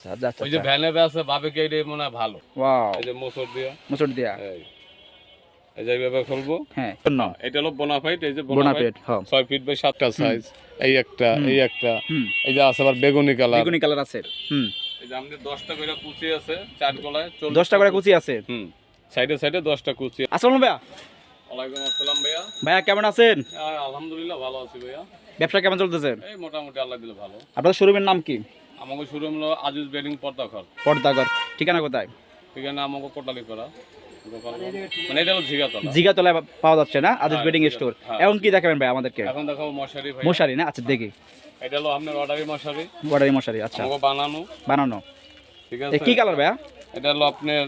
আচ্ছা আচ্ছা ওই যে ভ্যানে আছে ভাবে কি এটা মনে হয় ভালো। ওয়াও। এই যে মোচর দিয়া। মুসুর দিয়া। এই। এই যে এইভাবে খুলবো। হ্যাঁ। শূন্য। এটা হলো বোনাফাইট এই যে বোনাফাইট পেট হ্যাঁ। ফিট বাই সাতটা সাইজ এই একটা এই একটা। এই যে আছে আবার বেগুনি কালার বেগুনি কালার আছে। হুম। এই যে আমাদের দশটা করে কুচি আছে চার গলায় চল্লিশ দশটা করে কুচি আছে। হুম। সাইডে সাইডে দশটা কুচি। আসসালাম ভাইয়া। ওয়ালাইকুম আসসালাম ভাইয়া। ভাইয়া কেমন আছেন? আলহামদুলিল্লাহ ভালো আছি ভাইয়া। ব্যবসা কেমন চলতেছে? এই মোটামুটি আল্লাহ দিলে ভালো। আপনাদের শোরুমের নাম কি? আমাকে শুরু হলো আজিজ বেডিং পর্দাঘর। পর্দাগর ঠিকানা কোথায়? ঠিকানা আমাকে কোটালি করা মানে এটা হলো ঝিগাতলা। জিগাতলায় পাওয়া যাচ্ছে না? হ্যাঁ, বেডিং স্টোর। হ্যাঁ। এখন কি দেখাবেন ভাই আমাদেরকে? এখন দেখো মশারি ভাই মশারি না? আচ্ছা দেখি। এটা হলো আপনার অর্ডারি মশারি। আচ্ছা। আমাকে বানানো। বানানো। ঠিক আছে কি কালার ভাইয়া? এটা হলো আপনার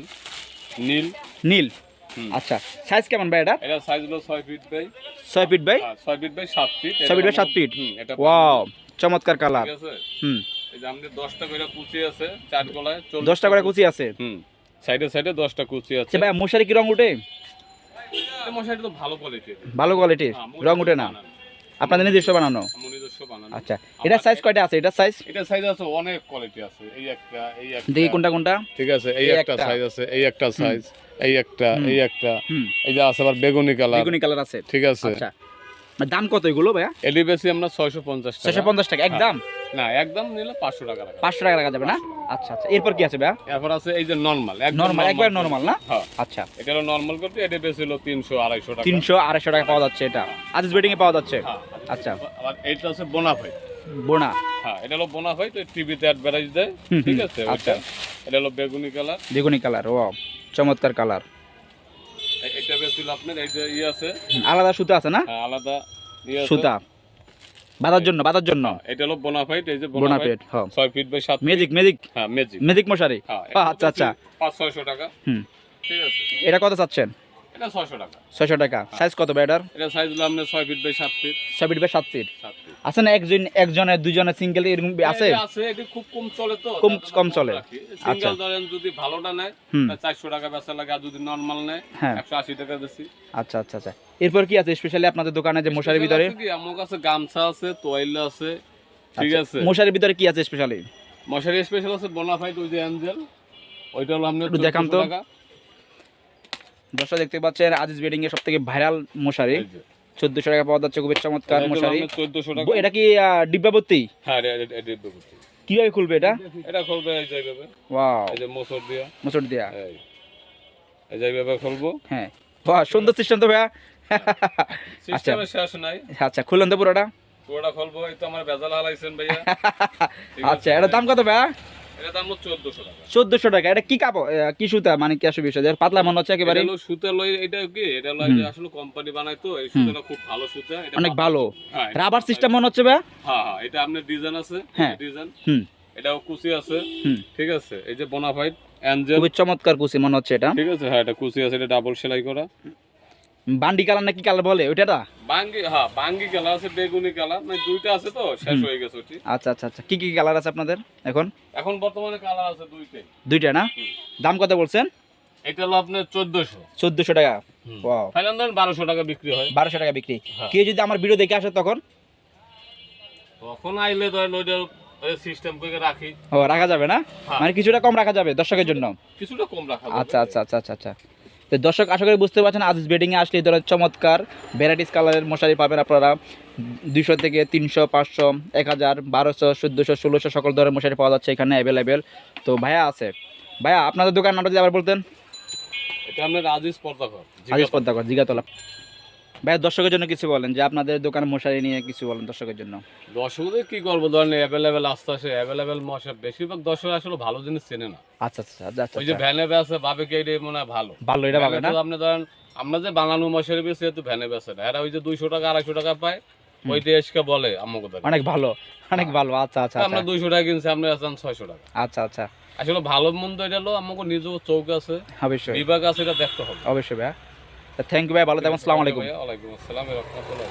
নীল। নীল। আচ্ছা সাইজ কেমন ভাই এটা? এটা সাইজ হলো ফিট বাই। Feet by? হ্যাঁ, feet by feet feet by feet wow চমৎকার কালার হুম। এই যে আমাদের দশটা করে কুচি আছে চার গলায় চল্লিশ দশটা করে কুচি আছে? হুম সাইডে সাইডে দশটা কুচি আছে। মশারি কি রং উঠে? এই তো ভালো কোয়ালিটির ভালো কোয়ালিটির রং উঠে না? আপনাদের নিজস্ব বানানো? আচ্ছা এটা সাইজ কয়টা আছে? এটা সাইজ এটা সাইজ আছে অনেক কোয়ালিটি আছে। এই একটা এই একটা। দেখি কোনটা কোনটা? ঠিক আছে এই একটা। সাইজ আছে এই একটা সাইজ এই একটা এই একটা। এই যে আছে আবার বেগুনি কালার বেগুনি কালার আছে। ঠিক আছে। আচ্ছা। দাম কত এগুলো ভাইয়া? এডি বেশি আমরা ছয়শো পঞ্চাশ ছয়শো টাকা পঞ্চাশ টাকা একদম? না একদম নিলে পাঁচশো টাকা রাখা পাঁচশো টাকা রাখা যাবে না? আচ্ছা আচ্ছা। এরপর কি আছে ভাইয়া? এরপর আছে এই যে নর্মাল নর্মাল একবার নর্মাল না? হ্যাঁ। আচ্ছা। এটা হলো নর্মাল করতে এটা বেশি হলো তিনশো আড়াইশো টাকা। তিনশো আড়াইশো টাকা পাওয়া যাচ্ছে এটা। আদিস বেডিং এ পাওয়া যাচ্ছে? হ্যাঁ, আচ্ছা। আবার এইটা আছে বোনাফাই। বোনা। হ্যাঁ এটা হলো বোনাফাই তো টিভিতে অ্যাডভার্টাইজ দেয়। ঠিক আছে আচ্ছা। এটা হলো বেগুনি কালার। বেগুনি কালার ও চমৎকার কালার। এটা বেশি হলো আপনার এই যে ইয়ে আছে। আলাদা সুতা আছে না? হ্যাঁ, আলাদা ইয়ে সুতা। বাঁধার জন্য বাঁধার জন্য। এটা হলো বোনাফাইট এই যে বোনা বোনাফাইট হ্যাঁ। ছয় ফিট বাই 7 ম্যাজিক ম্যাজিক হ্যাঁ ম্যাজিক ম্যাজিক মশারি। হ্যাঁ আচ্ছা আচ্ছা। পাঁচ ছয়শো টাকা। হুম। ঠিক আছে। এটা কত চাচ্ছেন? এটা টাকা। সাইজ কত ভাই এটার? এটা সাইজ হলো আপনার ছয় ফিট বাই সাত ফিট ছয় ফিট বাই সাত ফিট আছে না একজন একজনের দুজনের সিঙ্গেল এরকম আছে? আছে এটা খুব কম চলে তো কম- কম চলে। আচ্ছা। সিঙ্গেল ধরেন যদি ভালোটা নেয় চারশো টাকা বেচা লাগে আর যদি নর্মাল নেয় হ্যাঁ। একশো আশি টাকা বেশি। আচ্ছা আচ্ছা আচ্ছা। এরপর কি আছে স্পেশালি আপনাদের দোকানে যে মশারির ভিতরে? আমার কাছে গামছা আছে তোয়াইলা আছে ঠিক আচ্ছা, আছে। মশারির ভিতরে কি আছে স্পেশালি মশারি স্পেশাল আছে বোনাফাইট ওই যে অ্যাঞ্জেল ওইটা হলো আপনার একটু দেখান তো। টাকা। দর্শক দেখতে পাচ্ছেন আজিজ বেডিং এর সব থেকে ভাইরাল মশারি চোদ্দশো টাকা পাওয়া যাচ্ছে খুবই চমৎকার মশারি। আপনার 1400 টাকা। ব- এটা কি আহ, ডিব্বাবতী হ্যাঁ। কীভাবে খুলবে এটা? এটা খুলবে এই যে এইভাবে। ওয়াও এই যে মোচর দিয়া। মসুর দিয়া। এই। এই যে এইভাবে খুলবো। হ্যাঁ। বাহ সুন্দর সিস্টেম তো ভাইয়া। সিস্টেমে শেষ নাই। আচ্ছা খুললেন তো পুরোটা? পুরোটা খুলবো এই তো আমার বেজাল হালাইছেন ভাইয়া। আচ্ছা? এটা দাম কত ভাইয়া? এটা দাম হলো 1400 টাকা। চোদ্দশো টাকা। এটা কি কাপড়? কি সুতা? মানে কি আসবে বিষয়? পাতলা মনে হচ্ছে একেবারে। সুতা লই এটা কি? এটা আসলে কোম্পানি বানায় তো এই। সুতাটা খুব ভালো সুতা এটা অনেক ভালো। হ্যাঁ রাবার সিস্টেম মনে হচ্ছে ভাইয়া হ্যাঁ হ্যাঁ এটা আপনার ডিজাইন আছে হ্যাঁ। ডিজাইন হুম। এটাও কুচি আছে। ঠিক আছে এই যে বোনাফাইড অ্যাঞ্জেল খুবই চমৎকার কুচি মনে হচ্ছে এটা। ঠিক আছে হ্যাঁ এটা কুচি আছে এটা ডাবল সেলাই করা। বান্ডি কালার না কি কালার বলে? ওইটা না? বাঙ্গি হ্যাঁ বাঙ্গি কালার আছে বেগুনি কালার। মানে দুইটা আছে তো শেষ হয়ে গেছে ওটি। আচ্ছা আচ্ছা আচ্ছা। কি কি কালার আছে আপনাদের এখন? এখন বর্তমানে কালার আছে দুইটাই দুইটা না? দাম কত বলছেন? এটা হলো আপনার চোদ্দশো। চোদ্দশো টাকা। ওয়াও ফাইনাল ধরেন বারোশো টাকা বিক্রি হয়। বারোশো টাকা বিক্রি। হ্যাঁ। কেউ যদি আমার ভিডিও দেখে আসে তখন? তখন আইলে ধরেন ওইটা সিস্টেম করে রাখি। ও রাখা যাবে না? হ্যাঁ। মানে কিছুটা কম রাখা যাবে দর্শকের জন্য? কিছুটা কম রাখা আচ্ছা আচ্ছা আচ্ছা আচ্ছা আচ্ছা। তো দর্শক আশা করি বুঝতে পারছেন আজিজ বেডিংয়ে আসলে এই ধরনের চমৎকার ভ্যারাইটিস কালারের মশারি পাবেন আপনারা। দুশো থেকে তিনশো পাঁচশো এক হাজার বারোশো চোদ্দোশো ষোলোশো সকল ধরনের মশারি পাওয়া যাচ্ছে এখানে অ্যাভেলেবেল তো ভাইয়া আছে। ভাইয়া আপনাদের দোকান নামটা যদি আবার বলতেন। এটা আপনার আজিজ পর্দাকর আজিজ পর্দাকর জিগাতলা। ভাইয়া দর্শকের জন্য কিছু বলেন যে আপনাদের দোকানে মশারি নিয়ে কিছু বলেন দর্শকের জন্য। দর্শকদের কি করব ধরেন অ্যাভেলেবেল আসতে আসে অ্যাভেলেবেল মশা বেশিরভাগ দর্শক আসলে ভালো জিনিস চেনে না। আচ্ছা আচ্ছা আচ্ছা আচ্ছা। ওই যে ভ্যানে বেসে ভাবে কি এটা মনে হয় ভালো। ভালো এটা পাবে না? আপনি ধরেন আমরা যে বানানো মশারি বেশি তো ভ্যানে বেসে না। এরা ওই যে দুইশো টাকা আড়াইশো টাকা পায় ওই দেশকে বলে আমাকে অনেক ভালো অনেক ভালো আচ্ছা আচ্ছা আমরা আচ্ছা। দুইশো টাকা কিনছি আমরা আছেন ছয়শো টাকা। আচ্ছা আচ্ছা। আসলে ভালো মন্দ এটা হলো আমাকে নিজেও চৌক আছে অবশ্যই। বিভাগ আছে এটা দেখতে হবে। অবশ্যই ভাইয়া। থ্যাংক ইউ ভাই ভালো থাকবেন আসসালামু আলাইকুম। ওয়ালাইকুম আসসালাম রহমতুল্লাহ